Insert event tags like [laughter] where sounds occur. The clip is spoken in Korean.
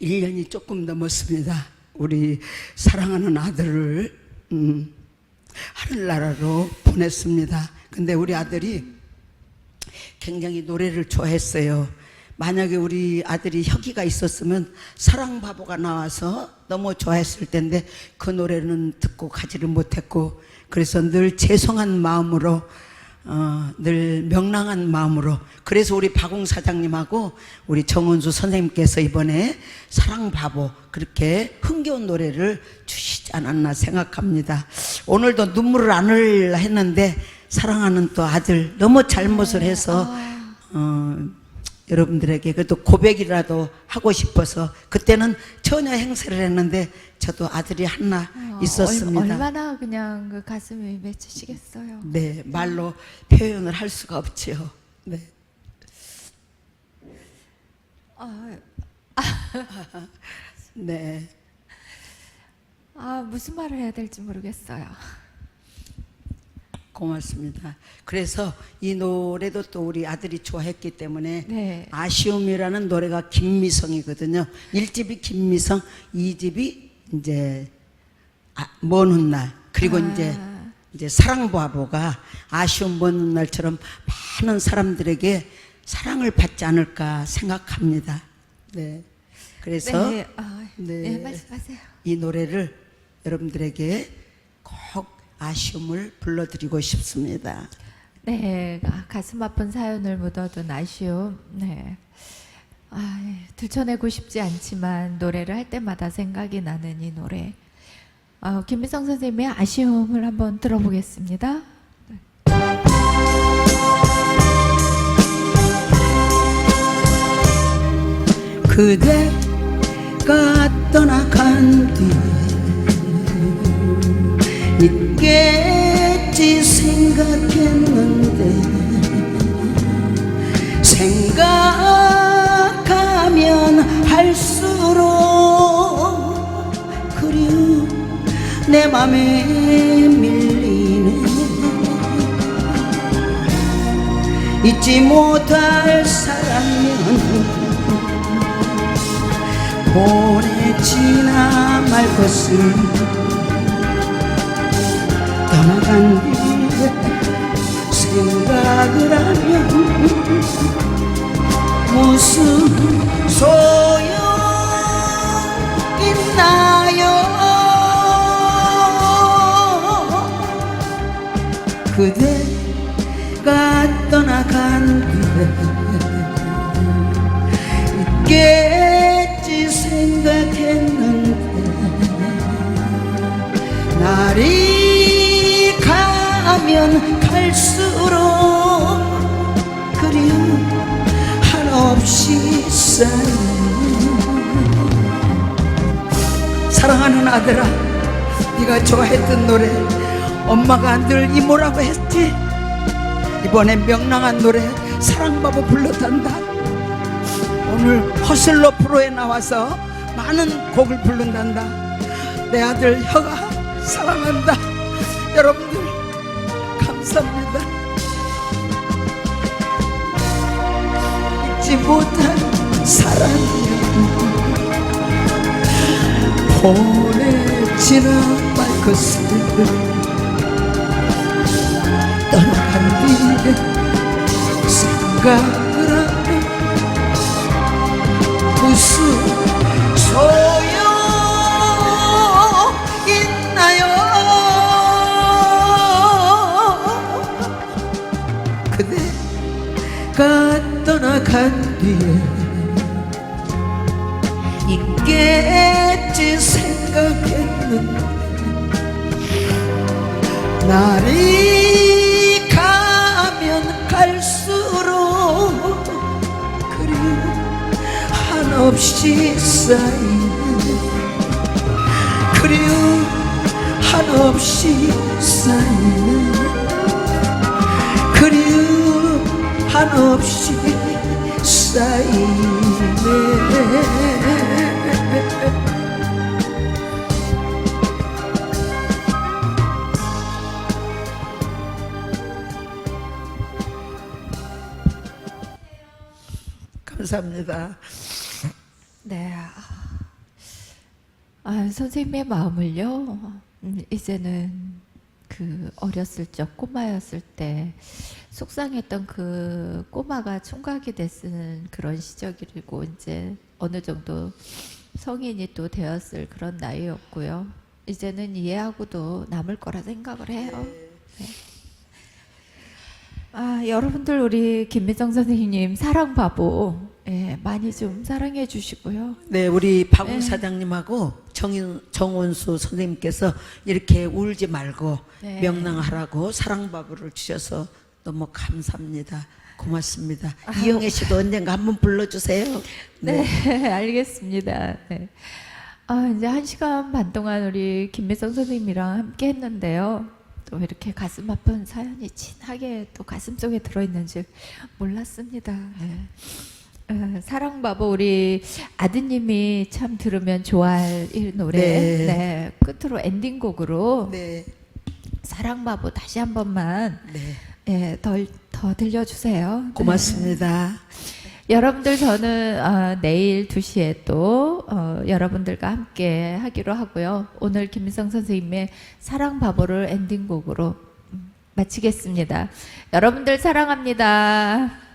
1년이 조금 넘었습니다. 우리 사랑하는 아들을 음, 하늘나라로 보냈습니다. 근데 우리 아들이 굉장히 노래를 좋아했어요. 만약에 우리 아들이 혁이가 있었으면 사랑 바보가 나와서 너무 좋아했을 텐데 그 노래는 듣고 가지를 못했고 그래서 늘 죄송한 마음으로 어, 늘 명랑한 마음으로. 그래서 우리 박웅 사장님하고 우리 정은수 선생님께서 이번에 사랑 바보 그렇게 흥겨운 노래를 주시지 않았나 생각합니다. 오늘도 눈물을 안 흘려 했는데 사랑하는 또 아들 너무 잘못을 해서 어, 여러분들에게 그래도 고백이라도 하고 싶어서 그때는 처녀 행세를 했는데 저도 아들이 하나 어, 있었습니다. 얼, 얼마나 그냥 그 가슴이 맺히시겠어요. 네, 말로 표현을 할 수가 없지요. 네. 아, [laughs] 네. 아 무슨 말을 해야 될지 모르겠어요. 고맙습니다. 그래서 이 노래도 또 우리 아들이 좋아했기 때문에 네. 아쉬움이라는 노래가 김미성이거든요. 1집이 김미성, 2집이 이제 아, 먼 훗날 그리고 아. 이제 이제 사랑바보가 아쉬움 먼 훗날처럼 많은 사람들에게 사랑을 받지 않을까 생각합니다. 네. 그래서 네, 아, 네. 네. 말씀하세요. 이 노래를 여러분들에게 꼭 아쉬움을 불러드리고 싶습니다. 네, 아, 가슴 아픈 사연을 묻어둔 아쉬움. 네. 아, 예, 들춰내고 싶지 않지만 노래를 할 때마다 생각이 나는 이 노래. 아, 김미성 선생님의 아쉬움을 한번 들어보겠습니다. 그대가 떠나간 뒤에 있겠지 생각했는데 생각하면 할수록 그리움 내 맘에 밀리네. 잊지 못할 사랑이면 보내지나 말 것을 떠나간 뒤에 생각을 하면 무슨 소용 있나요? 그대 가면 갈수록 그리움 한없이 쌓여. 사랑하는 아들아 네가 좋아했던 노래 엄마가 늘 이모라고 했지? 이번에 명랑한 노래 사랑바보 불렀단다. 오늘 허슬러 프로에 나와서 많은 곡을 부른단다. 내 아들 혀가 사랑한다. 여러분들 감사합니다. 잊지 못한 사랑이야 보내지나 말 것을 떠나간 뒤에 생각을 하면 무슨 간 뒤에 있겠지 생각했는데 날이 가면 갈수록 그리움 한없이 쌓이는 그리움 한없이 쌓이는 그리움 한없이 감사합니다. 네. 아, 선생님의 마음을요. 음, 이제는 그 어렸을 적 꼬마였을 때 속상했던 그 꼬마가 총각이 됐은 그런 시절이고 이제 어느 정도 성인이 또 되었을 그런 나이였고요. 이제는 이해하고도 남을 거라 생각을 해요. 네. 아, 여러분들 우리 김미정 선생님 사랑 바보 예, 많이 좀 사랑해 주시고요. 네, 우리 박웅 사장님하고 정인, 정원수 선생님께서 이렇게 울지 말고 네. 명랑하라고 사랑바보를 주셔서 너무 감사합니다. 고맙습니다. 이영애 씨도 언젠가 한번 불러주세요. 네, [laughs] 알겠습니다. 네. 아, 이제 한 시간 반 동안 우리 김미성 선생님이랑 함께 했는데요. 또 이렇게 가슴 아픈 사연이 진하게 또 가슴 속에 들어있는 줄 몰랐습니다. 네. 어, 사랑 바보 우리 아드님이 참 들으면 좋아할 이 노래. 네. 네. 끝으로 엔딩곡으로 네, 사랑 바보 다시 한 번만 네, 예, 더, 더 들려주세요. 네. 고맙습니다. 여러분들 저는 어, 내일 2시에 또 어, 여러분들과 함께 하기로 하고요. 오늘 김민성 선생님의 사랑 바보를 엔딩곡으로 음, 마치겠습니다. 여러분들 사랑합니다.